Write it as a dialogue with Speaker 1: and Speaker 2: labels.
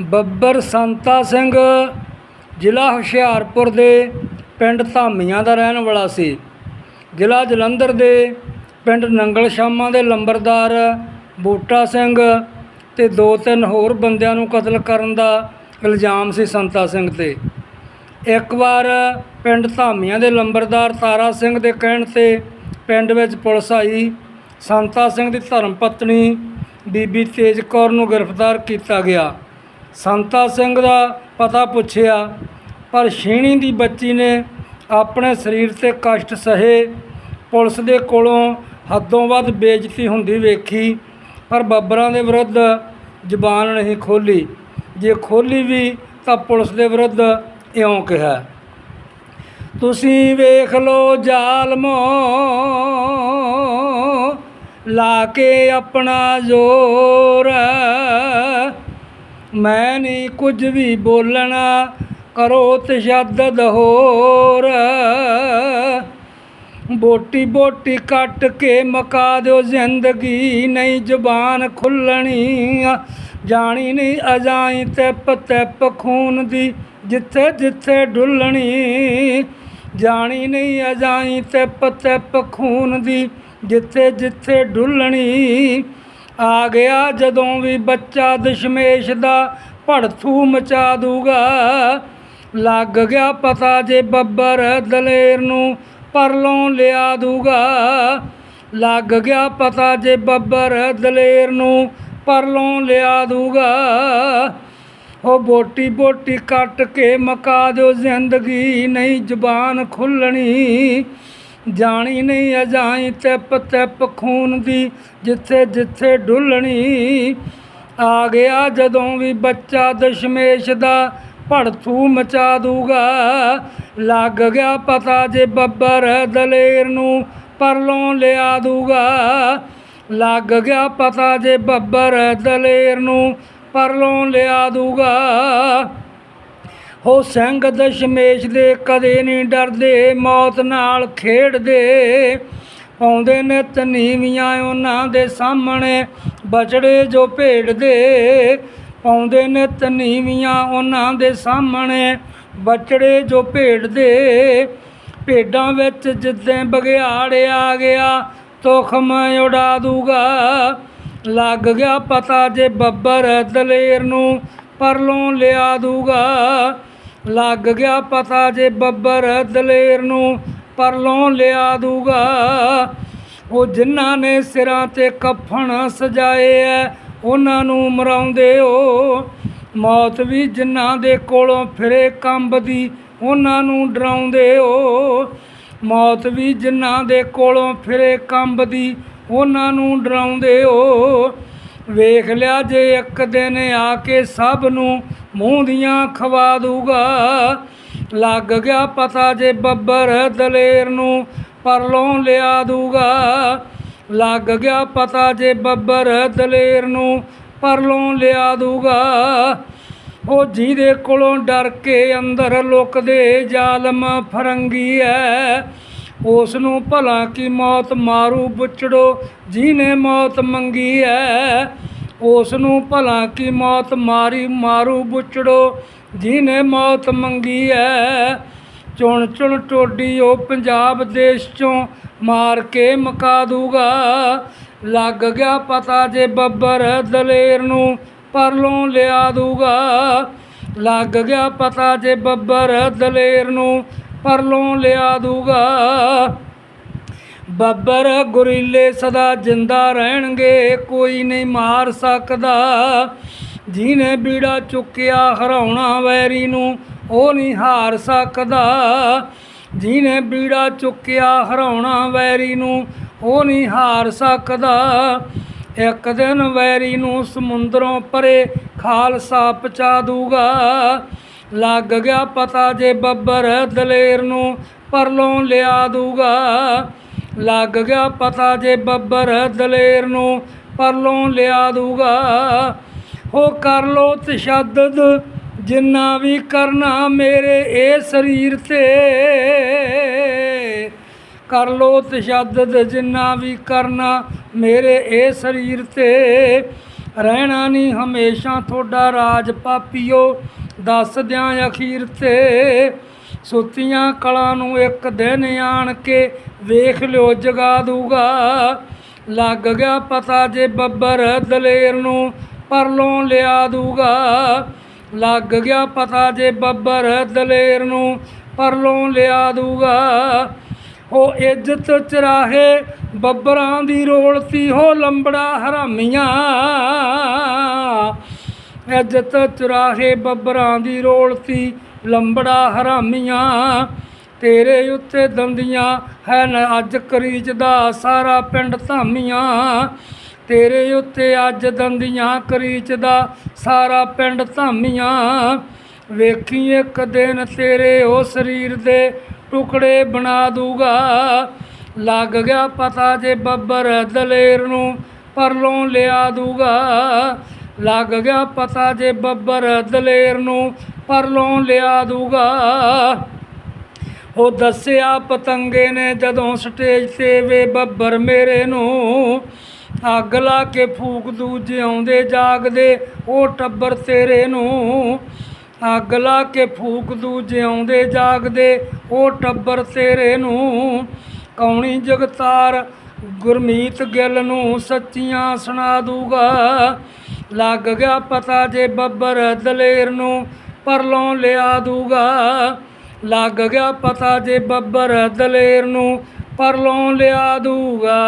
Speaker 1: ਬੱਬਰ ਸੰਤਾ ਸਿੰਘ, ਜ਼ਿਲ੍ਹਾ ਹੁਸ਼ਿਆਰਪੁਰ ਦੇ ਪਿੰਡ ਧਾਮੀਆਂ ਦਾ ਰਹਿਣ ਵਾਲਾ ਸੀ। ਜ਼ਿਲ੍ਹਾ ਜਲੰਧਰ ਦੇ ਪਿੰਡ ਨੰਗਲ ਸ਼ਾਮਾਂ ਦੇ ਲੰਬਰਦਾਰ ਬੂਟਾ ਸਿੰਘ ਤੇ ਦੋ ਤਿੰਨ ਹੋਰ ਬੰਦਿਆਂ ਨੂੰ ਕਤਲ ਕਰਨ ਦਾ ਇਲਜ਼ਾਮ ਸੀ ਸੰਤਾ ਸਿੰਘ ਤੇ। ਇੱਕ ਵਾਰ ਪਿੰਡ ਧਾਮੀਆਂ ਦੇ ਲੰਬਰਦਾਰ ਤਾਰਾ ਸਿੰਘ ਦੇ ਕਹਿਣ ਤੇ ਪਿੰਡ ਵਿੱਚ ਪੁਲਿਸ ਆਈ। ਸੰਤਾ ਸਿੰਘ ਦੀ ਧਰਮ ਪਤਨੀ ਬੀਬੀ ਤੇਜ ਕੌਰ ਨੂੰ ਗ੍ਰਿਫਤਾਰ ਕੀਤਾ ਗਿਆ। ਸੰਤਾ ਸਿੰਘ ਦਾ ਪਤਾ ਪੁੱਛਿਆ, ਪਰ ਛੇਣੀ ਦੀ ਬੱਚੀ ਨੇ ਆਪਣੇ ਸਰੀਰ ਤੇ ਕਸ਼ਟ ਸਹੇ, ਪੁਲਿਸ ਦੇ ਕੋਲੋਂ ਹੱਦੋਂ ਵੱਧ ਬੇਇੱਜ਼ਤੀ ਹੁੰਦੀ ਵੇਖੀ, ਪਰ ਬੱਬਰਾਂ ਦੇ ਵਿਰੁੱਧ ਜ਼ਬਾਨ ਨਹੀਂ ਖੋਲੀ ਜੇ ਖੋਲੀ ਵੀ ਤਾਂ ਪੁਲਿਸ ਦੇ ਵਿਰੁੱਧ ਇਉਂ ਕਿਹਾ, ਤੁਸੀਂ ਵੇਖ ਲੋ ਜ਼ਾਲਮੋ, ਲਾ ਕੇ ਆਪਣਾ ਜ਼ੋਰ ਮੈਂ ਨਹੀਂ ਕੁਝ ਵੀ ਬੋਲਣਾ, ਕਰੋ ਤਸ਼ੱਦਦ ਹੋਰ। ਬੋਟੀ ਬੋਟੀ ਕੱਟ ਕੇ ਮਕਾ ਦਿਓ ਜ਼ਿੰਦਗੀ, ਨਹੀਂ ਜ਼ੁਬਾਨ ਖੁੱਲਣੀ ਜਾਣੀ ਨਹੀਂ ਅਜਾਈ ਤੇ ਤਿਪ ਖੂਨ ਦੀ, ਜਿੱਥੇ ਜਿੱਥੇ ਡੁੱਲਣੀ। ਜਾਣੀ ਨਹੀਂ ਅਜਾਈ ਤੇ ਤਿਪ ਖੂਨ ਦੀ, ਜਿੱਥੇ ਜਿੱਥੇ ਡੁੱਲਣੀ। ਆ ਗਿਆ ਜਦੋਂ ਵੀ ਬੱਚਾ ਦਸ਼ਮੇਸ਼ ਦਾ ਭੜਥੂ ਮਚਾ ਦੂਗਾ। ਲੱਗ ਗਿਆ ਪਤਾ ਜੇ ਬੱਬਰ ਦਲੇਰ ਨੂੰ ਪਰਲੋਂ ਲਿਆ ਦੂਗਾ। ਲੱਗ ਗਿਆ ਪਤਾ ਜੇ ਬੱਬਰ ਦਲੇਰ ਨੂੰ ਪਰਲੋਂ ਲਿਆ ਦੂਗਾ। ਉਹ ਬੋਟੀ ਬੋਟੀ ਕੱਟ ਕੇ ਮਕਾ ਦਿਓ ਜ਼ਿੰਦਗੀ, ਨਹੀਂ ਜ਼ੁਬਾਨ ਖੁੱਲਣੀ। ਜਾਣੀ ਨਹੀਂ ਅਜਾਈ ਤਿਪ ਤਿਪ ਖੂਨ ਦੀ, ਜਿੱਥੇ ਜਿੱਥੇ ਡੁੱਲਣੀ। ਆ ਗਿਆ ਜਦੋਂ ਵੀ ਬੱਚਾ ਦਸ਼ਮੇਸ਼ ਦਾ ਭੜਥੂ ਮਚਾ ਦੂਗਾ। ਲੱਗ ਗਿਆ ਪਤਾ ਜੇ ਬੱਬਰ ਦਲੇਰ ਨੂੰ ਪਰਲੋਂ ਲਿਆ ਦੂਗਾ। ਲੱਗ ਗਿਆ ਪਤਾ ਜੇ ਬੱਬਰ ਦਲੇਰ ਨੂੰ ਪਰਲੋਂ ਲਿਆ ਦੂਗਾ। ਹੋ ਸਿੰਘ ਦਸ਼ਮੇਸ਼ ਦੇ ਕਦੇ ਨਹੀਂ ਡਰਦੇ, ਮੌਤ ਨਾਲ ਖੇਡਦੇ। ਆਉਂਦੇ ਨੇ ਤਨੀਵੀਆਂ ਉਹਨਾਂ ਦੇ ਸਾਹਮਣੇ, ਬਚੜੇ ਜੋ ਭੇਡਦੇ। ਆਉਂਦੇ ਨੇ ਤਨੀਵੀਆਂ ਉਹਨਾਂ ਦੇ ਸਾਹਮਣੇ, ਬਚੜੇ ਜੋ ਭੇਡਦੇ। ਭੇਡਾਂ ਵਿੱਚ ਜਿੱਦਾਂ ਬਗਿਆੜ ਆ ਗਿਆ, ਤੁਖਮ ਉਡਾ ਦੂਗਾ। ਲੱਗ ਗਿਆ ਪਤਾ ਜੇ ਬੱਬਰ ਦਲੇਰ ਨੂੰ ਪਰਲੋਂ ਲਿਆ ਦੂਗਾ। ਲੱਗ ਗਿਆ ਪਤਾ ਜੇ ਬੱਬਰ ਦਲੇਰ ਨੂੰ ਪਰਲੋਂ ਲਿਆ ਦੂਗਾ। ਉਹ ਜਿਨ੍ਹਾਂ ਨੇ ਸਿਰਾਂ ਤੇ ਕਫਨ ਸਜਾਏ ਐ, ਉਹਨਾਂ ਨੂੰ ਮਰਾਉਂਦੇ ਹੋ ਮੌਤ ਵੀ ਜਿਨ੍ਹਾਂ ਦੇ ਕੋਲੋਂ ਫਿਰੇ ਕੰਬਦੀ, ਉਹਨਾਂ ਨੂੰ ਡਰਾਉਂਦੇ ਹੋ ਮੌਤ ਵੀ ਜਿਨ੍ਹਾਂ ਦੇ ਕੋਲੋਂ ਫਿਰੇ ਕੰਬਦੀ, ਉਹਨਾਂ ਨੂੰ ਡਰਾਉਂਦੇ ਹੋ ਵੇਖ ਲਿਆ ਜੇ ਇੱਕ ਦਿਨ ਆ ਕੇ ਸਭ ਨੂੰ ਮੂੰਹ ਦੀਆਂ ਖਵਾ ਦੂਗਾ ਲੱਗ ਗਿਆ ਪਤਾ ਜੇ ਬੱਬਰ ਦਲੇਰ ਨੂੰ ਪਰਲੋਂ ਲਿਆ ਦੂਗਾ ਲੱਗ ਗਿਆ ਪਤਾ ਜੇ ਬੱਬਰ ਦਲੇਰ ਨੂੰ ਪਰਲੋਂ ਲਿਆ ਦੂਗਾ ਉਹ ਜਿਹਦੇ ਕੋਲੋਂ ਡਰ ਕੇ ਅੰਦਰ ਲੁਕਦੇ ਜ਼ਾਲਮ ਫਰੰਗੀ ਐ। ਉਸ ਨੂੰ ਭਲਾ ਕੀ ਮੌਤ ਮਾਰੂ ਬੁੱਚੜੋ, ਜਿਹਨੇ ਮੌਤ ਮੰਗੀ ਐ। ਉਸ ਨੂੰ ਭਲਾ ਕੀ ਮੌਤ ਮਾਰੀ ਮਾਰੂ ਬੁੱਚੜੋ, ਜਿਹਨੇ ਮੌਤ ਮੰਗੀ ਐ। ਚੁਣ ਚੁਣ ਟੋਡੀ ਉਹ ਪੰਜਾਬ ਦੇਸ਼ ਚੋਂ ਮਾਰ ਕੇ ਮਕਾ ਦੂਗਾ। ਲੱਗ ਗਿਆ ਪਤਾ ਜੇ ਬੱਬਰ ਦਲੇਰ ਨੂੰ ਪਰਲੋਂ ਲਿਆ ਦੂਗਾ। ਲੱਗ ਗਿਆ ਪਤਾ ਜੇ ਬੱਬਰ ਦਲੇਰ ਨੂੰ ਪਰਲੋਂ ਲਿਆ ਦੂਗਾ। ਬੱਬਰ ਗੁਰੀਲੇ ਸਦਾ ਜਿੰਦਾ ਰਹਿਣਗੇ, ਕੋਈ ਨਹੀਂ ਮਾਰ ਸਕਦਾ। ਜਿਹਨੇ ਬੀੜਾ ਚੁੱਕਿਆ ਹਰਾਉਣਾ ਵੈਰੀ ਨੂੰ, ਉਹ ਨਹੀਂ ਹਾਰ ਸਕਦਾ। ਜਿਹਨੇ ਬੀੜਾ ਚੁੱਕਿਆ ਹਰਾਉਣਾ ਵੈਰੀ ਨੂੰ, ਉਹ ਨਹੀਂ ਹਾਰ ਸਕਦਾ। ਇੱਕ ਦਿਨ ਵੈਰੀ ਨੂੰ ਸਮੁੰਦਰੋਂ ਪਰੇ ਖਾਲਸਾ ਪਚਾ ਦੂਗਾ। ਲੱਗ ਗਿਆ ਪਤਾ ਜੇ ਬੱਬਰ ਦਲੇਰ ਨੂੰ ਪਰਲੋਂ ਲਿਆ ਦੂਗਾ ਲੱਗ ਗਿਆ ਪਤਾ ਜੇ ਬੱਬਰ ਦਲੇਰ ਨੂੰ ਪਰਲੋਂ ਲਿਆ ਦੂਗਾ ਹੋ ਕਰ ਲੋ ਤਸ਼ੱਦਦ, ਜਿੰਨਾ ਵੀ ਕਰਨਾ ਮੇਰੇ ਇਹ ਸਰੀਰ ਤੇ। ਕਰ ਲੋ ਤਸ਼ੱਦਦ, ਜਿੰਨਾ ਵੀ ਕਰਨਾ ਮੇਰੇ ਇਹ ਸਰੀਰ ਤੇ। ਰਹਿਣਾ ਨਹੀਂ ਹਮੇਸ਼ਾ ਤੁਹਾਡਾ ਰਾਜ ਪਾਪੀਓ। ਦੱਸ ਦਿਆਂ ਅਖੀਰ ਤੇ ਸੁੱਤੀਆਂ ਕਲਾਂ ਨੂੰ ਇੱਕ ਦਿਨ ਆਣ ਕੇ ਵੇਖ ਲਿਓ ਜਗਾ ਦੂਗਾ। ਲੱਗ ਗਿਆ ਪਤਾ ਜੇ ਬੱਬਰ ਦਲੇਰ ਨੂੰ ਪਰਲੋਂ ਲਿਆ ਦੂਗਾ। ਲੱਗ ਗਿਆ ਪਤਾ ਜੇ ਬੱਬਰ ਦਲੇਰ ਨੂੰ ਪਰਲੋਂ ਲਿਆ ਦੂਗਾ। ਉਹ ਇੱਜ਼ਤ ਚਰਾਹੇ, ਬੱਬਰਾਂ ਦੀ ਰੋਲਤੀ ਹੋ ਲੰਬੜਾ ਹਰਾਮੀਆਂ। ਇੱਜ਼ਤ ਚਰਾਹੇ, ਬੱਬਰਾਂ ਦੀ ਰੋਲਤੀ ਲੰਬੜਾ ਹਰਾਮੀਆਂ। ਤੇਰੇ ਉੱਤੇ ਦੰਦੀਆਂ ਹੈ ਨਾ ਅੱਜ ਕਰੀਚ ਦਾ ਸਾਰਾ ਪਿੰਡ ਧਾਮੀਆਂ। ਤੇਰੇ ਉੱਤੇ ਅੱਜ ਦੰਦੀਆਂ ਕਰੀਚ ਦਾ ਸਾਰਾ ਪਿੰਡ ਧਾਮੀਆਂ। ਵੇਖੀ ਇੱਕ ਦਿਨ ਤੇਰੇ ਉਹ ਸਰੀਰ ਦੇ ਟੁਕੜੇ ਬਣਾ ਦੂਗਾ। ਲੱਗ ਗਿਆ ਪਤਾ ਜੇ ਬੱਬਰ ਦਲੇਰ ਨੂੰ ਪਰਲੋਂ ਲਿਆ ਦੂਗਾ। ਲੱਗ ਗਿਆ ਪਤਾ ਜੇ ਬੱਬਰ ਦਲੇਰ ਨੂੰ ਪਰਲੋਂ ਲਿਆ ਦੂਗਾ। ਉਹ ਦੱਸਿਆ ਪਤੰਗੇ ਨੇ ਜਦੋਂ ਸਟੇਜ ਤੇ ਵੇ ਬੱਬਰ ਮੇਰੇ ਨੂੰ। ਅੱਗ ਲਾ ਕੇ ਫੂਕ ਦੂ ਜਿਉਂਦੇ ਜਾਗਦੇ, ਉਹ ਟੱਬਰ ਤੇਰੇ ਨੂੰ। ਅੱਗ ਲਾ ਕੇ ਫੂਕ ਦੂ ਜਿਉਂਦੇ ਜਾਗਦੇ, ਉਹ ਟੱਬਰ ਤੇਰੇ ਨੂੰ ਕੌਣੀ ਜਗਤਾਰ, ਗੁਰਮੀਤ ਗਿੱਲ ਨੂੰ ਸੱਚੀਆਂ ਸੁਣਾ ਦੂਗਾ। ਲੱਗ ਗਿਆ ਪਤਾ ਜੇ ਬੱਬਰ ਦਲੇਰ ਨੂੰ ਪਰਲੋਂ ਲਿਆ ਦੂਗਾ। ਲੱਗ ਗਿਆ ਪਤਾ ਜੇ ਬੱਬਰ ਦਲੇਰ ਨੂੰ ਪਰਲੋਂ ਲਿਆ ਦੂਗਾ।